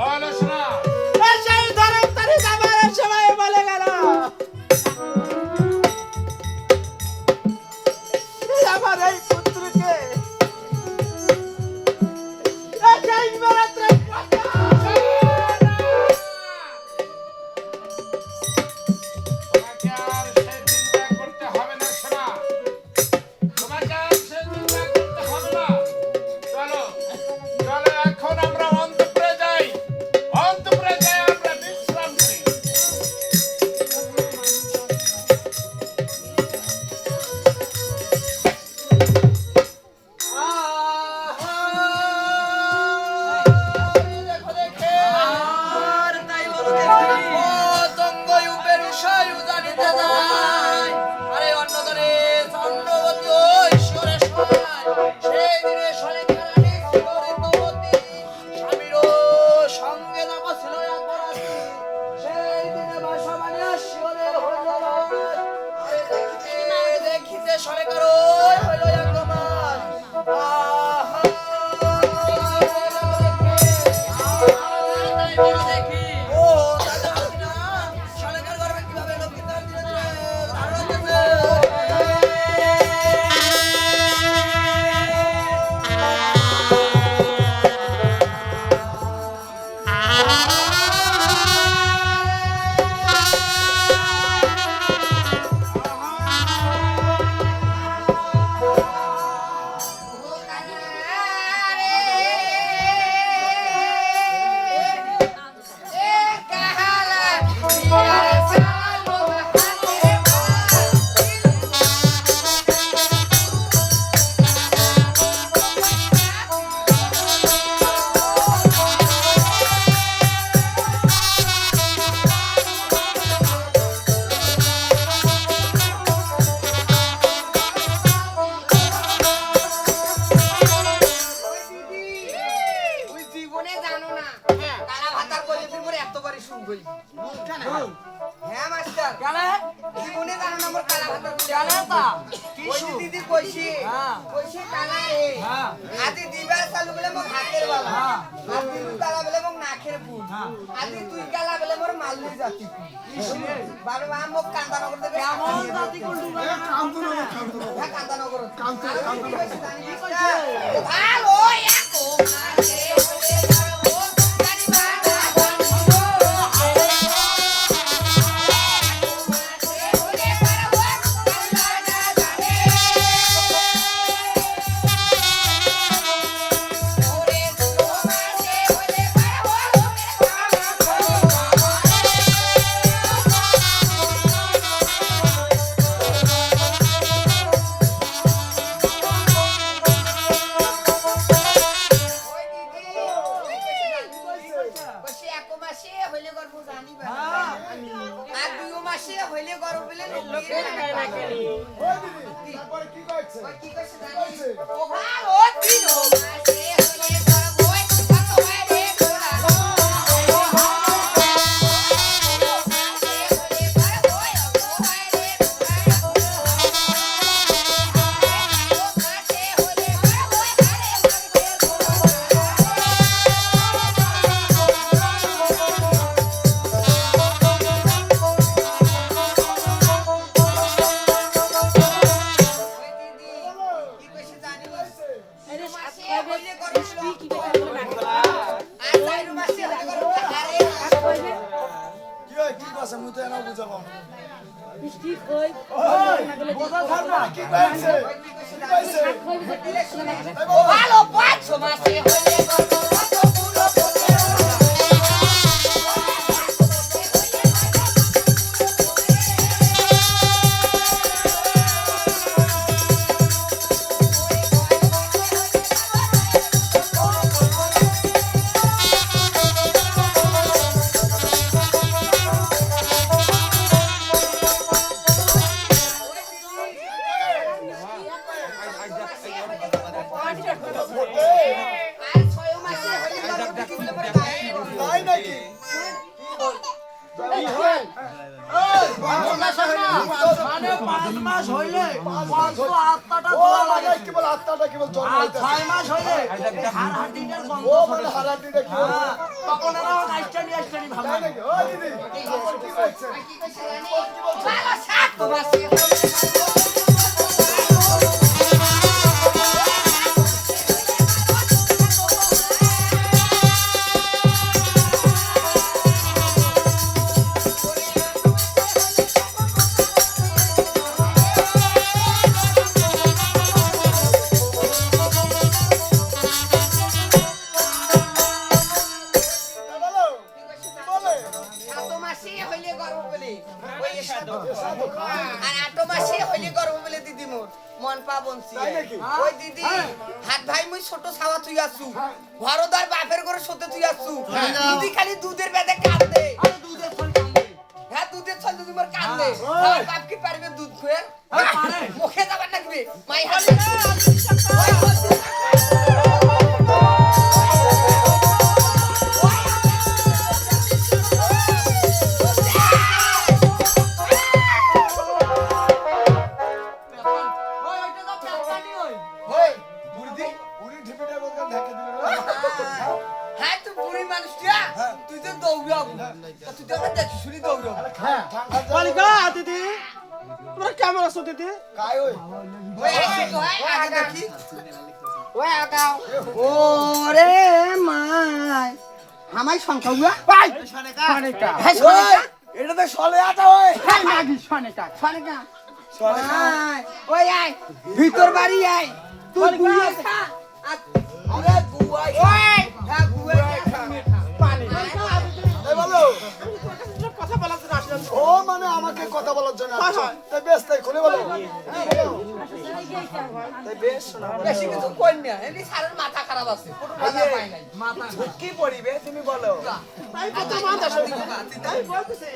Olha, só. Kantanagar. Kantanagar. Kantanagar. Walaupun masih. দাদা কেবল জন্ম ছয় মাস হয়ে ও মানে হারাটিটা কি আসু হ্যাঁ, খালি দুধের বেদে কান্দে। আরে দুধের ছল কান্দে। হ্যাঁ দুধের ছল যদি মোর বাপ কি পারবে দুধ খুয়ে। মুখে যাবার নাকি মাই হালে হ্যাঁ। তোমরা কেমন আছো দিদি? ওরে মাই। আমায় সংখ্যা এটা তো সলে আটা ওই হ্যাঁ, সনেকা সনেকা। ওই আয় ভিতর বাড়ি আয়। তুই গুয়া আরে গুয়া খা। পানি কথা বলার জন্য তাই বেশ তাই খুলে বলো। হ্যাঁ, মাথা খারাপ আছে কোনো কি পড়িবে তুমি বলো। মাথা তাই বলতেছি।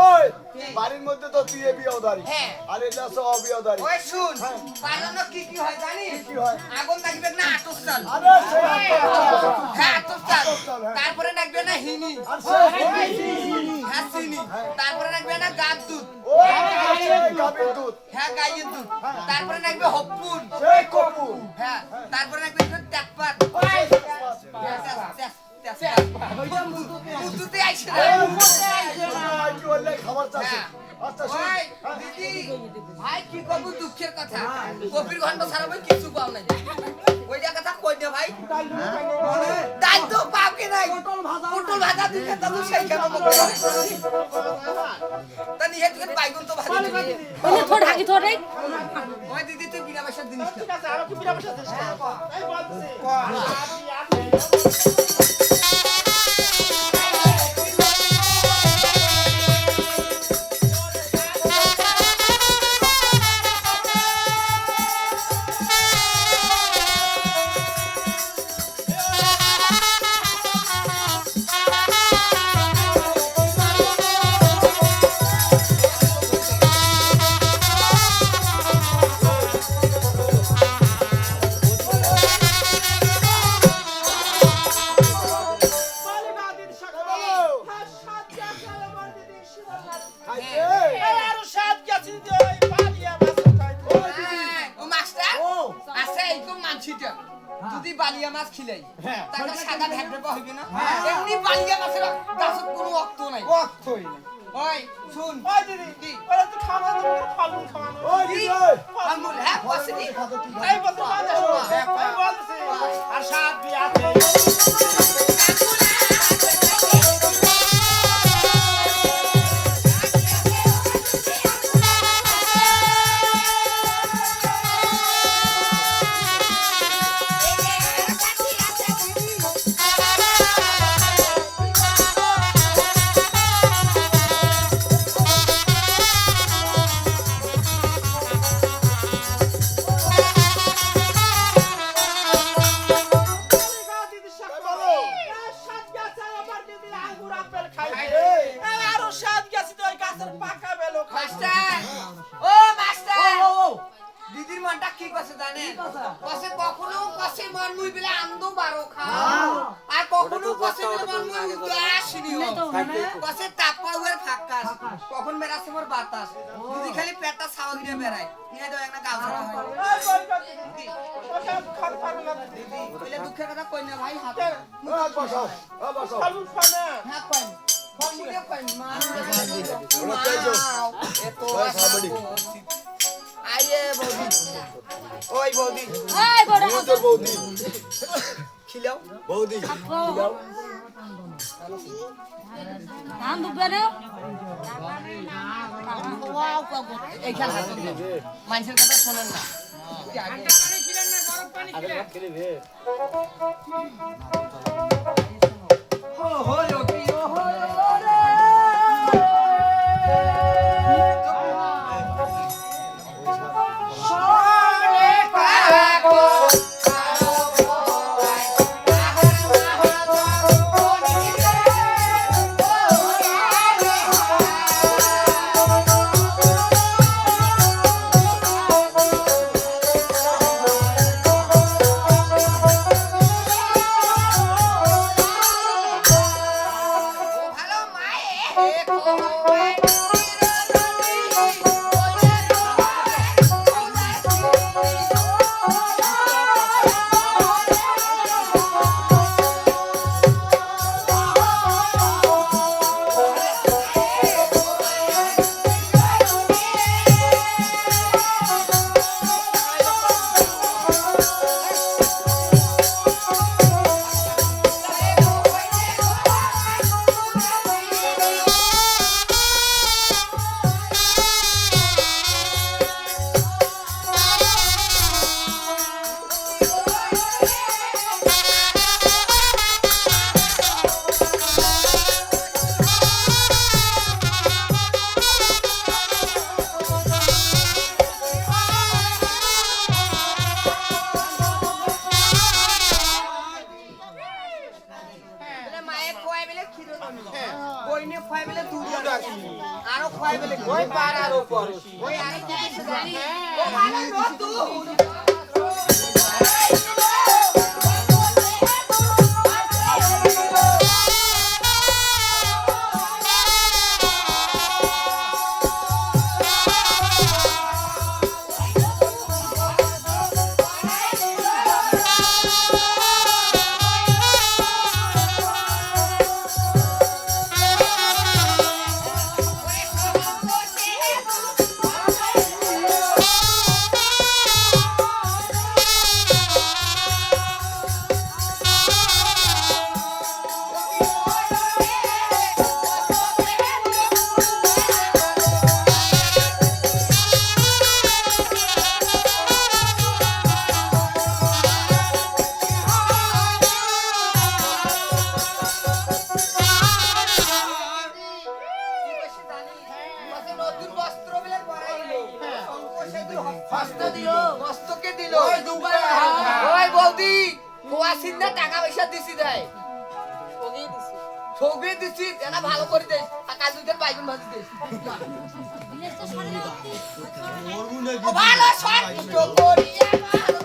ওই বাড়ির মধ্যে তো তুই এ বিয়াদারি হ্যাঁ। আর এটা সব অবিয়াদারি ওই শুন পায়রানো কি কি হয় জানিস? কি হয়? আগুন লাগবে না আটক চাল আরে আত্মচাল। হ্যাঁ চাল চাল, হ্যাঁ। তারপরে লাগবে না হিনি। হ্যাঁ চিনি তারপরে লাগবে না গাদ দুধ। হ্যাঁ গাইয়ের তারপরে লাগবে সেই হ্যাঁ তারপরে লাগবে তেজপাত কি খাবার ভাই কি করব দুঃখের কথা কপির ছাড়া কিছু পাও নাই কথা কই দে ভাই ডাল তো নাই দিকে তা তো সেই তুই বাইগুন তো ভাজি দিবি। ওই দিদি তুই বিনা কি পয়সা তাই বলছি মাছ খিলাই তাহলে সাদা ভ্যাট হইবে না? এমনি বালিয়া মাছের গাছত কোনো অক্ত নাই। অক্ষই ওই শুন। ওই দিদি ওরা তো খাওয়া দাওয়া ফলমূল খাওয়ানো ওই দিদি ওই হ্যাঁ আর সাত বিয়াতে কছে কখনো কছে মন বলে আন্দো বারো খাও। আর কখনো কছে বলে মন মুই উদাসিনী কছে তাপা হুয়ার ফাঁকাস কখন বেড়াচ্ছে মোর বাতাস। দিদি খালি পেটটা ছাওয়া গিরে বেড়ায়। নিয়ে দাও একটা গাছ হয় দিদি। বলে দুঃখের কথা কই না ভাই হাত ফলমূল খানে হ্যাঁ কই? ফলমূলে কই? মা ওরা চাইছো? এত ওই আশা খাবারই। করছি। আইয়ে বৌদি। ওই বৌদি। এই বড় তোর বৌদি। খিলাও। বৌদি। খিলাও। ধান দুবে রে। ওয়াও কবো এই খেলা মানুষের কথা শোনেন না। ঠান্ডা পানি খিলেন না গরম পানি খিলেন আরে খেলে রে। হো হো ইয়োকি ভালো সন্তুষ্ট করিয়া ভালো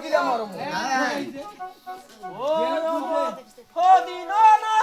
গরিব ও দিন না